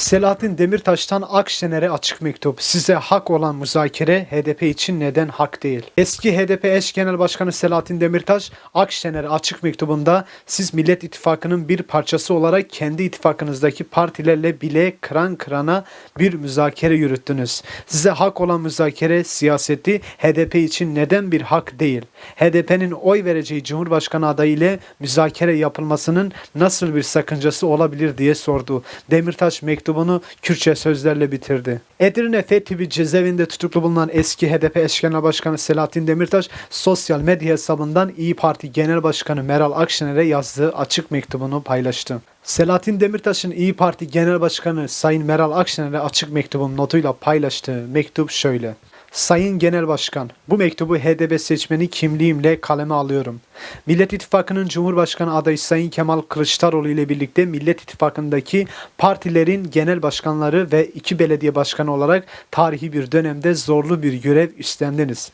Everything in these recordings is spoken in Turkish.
Selahattin Demirtaş'tan Akşener'e açık mektup. Size hak olan müzakere HDP için neden hak değil? Eski HDP eş genel başkanı Selahattin Demirtaş Akşener'e açık mektubunda siz Millet İttifakı'nın bir parçası olarak kendi ittifakınızdaki partilerle bile kıran kırana bir müzakere yürüttünüz. Size hak olan müzakere siyaseti HDP için neden bir hak değil? HDP'nin oy vereceği Cumhurbaşkanı adayı ile müzakere yapılmasının nasıl bir sakıncası olabilir diye sordu. Demirtaş mektubunu Kürtçe sözlerle bitirdi. Edirne Fethibi cezaevinde tutuklu bulunan eski HDP eş genel başkanı Selahattin Demirtaş sosyal medya hesabından İyi Parti Genel Başkanı Meral Akşener'e yazdığı açık mektubunu paylaştı. Selahattin Demirtaş'ın İyi Parti Genel Başkanı Sayın Meral Akşener'e açık mektubun notuyla paylaştığı mektup şöyle. Sayın Genel Başkan, bu mektubu HDP seçmeni kimliğimle kaleme alıyorum. Millet İttifakı'nın Cumhurbaşkanı adayı Sayın Kemal Kılıçdaroğlu ile birlikte Millet İttifakı'ndaki partilerin genel başkanları ve iki belediye başkanı olarak tarihi bir dönemde zorlu bir görev üstlendiniz.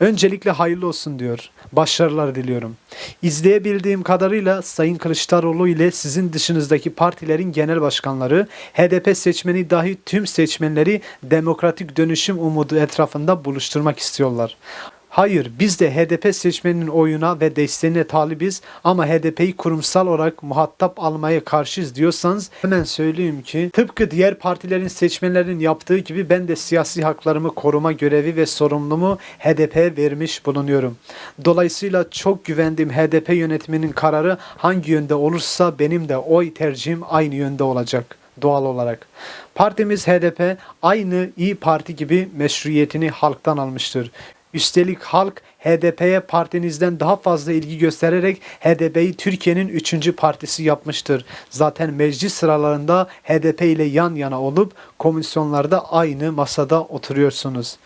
Öncelikle hayırlı olsun diyor. Başarılar diliyorum. İzleyebildiğim kadarıyla Sayın Kılıçdaroğlu ile sizin dışınızdaki partilerin genel başkanları, HDP seçmeni dahi tüm seçmenleri demokratik dönüşüm umudu etrafında buluşturmak istiyorlar. Hayır, biz de HDP seçmeninin oyuna ve desteğine talibiz ama HDP'yi kurumsal olarak muhatap almaya karşıyız diyorsanız hemen söyleyeyim ki tıpkı diğer partilerin seçmenlerin yaptığı gibi ben de siyasi haklarımı koruma görevi ve sorumluluğumu HDP'ye vermiş bulunuyorum. Dolayısıyla çok güvendiğim HDP yönetiminin kararı hangi yönde olursa benim de oy tercihim aynı yönde olacak doğal olarak. Partimiz HDP aynı İyi Parti gibi meşruiyetini halktan almıştır. Üstelik halk HDP'ye partinizden daha fazla ilgi göstererek HDP'yi Türkiye'nin üçüncü partisi yapmıştır. Zaten meclis sıralarında HDP ile yan yana olup komisyonlarda aynı masada oturuyorsunuz.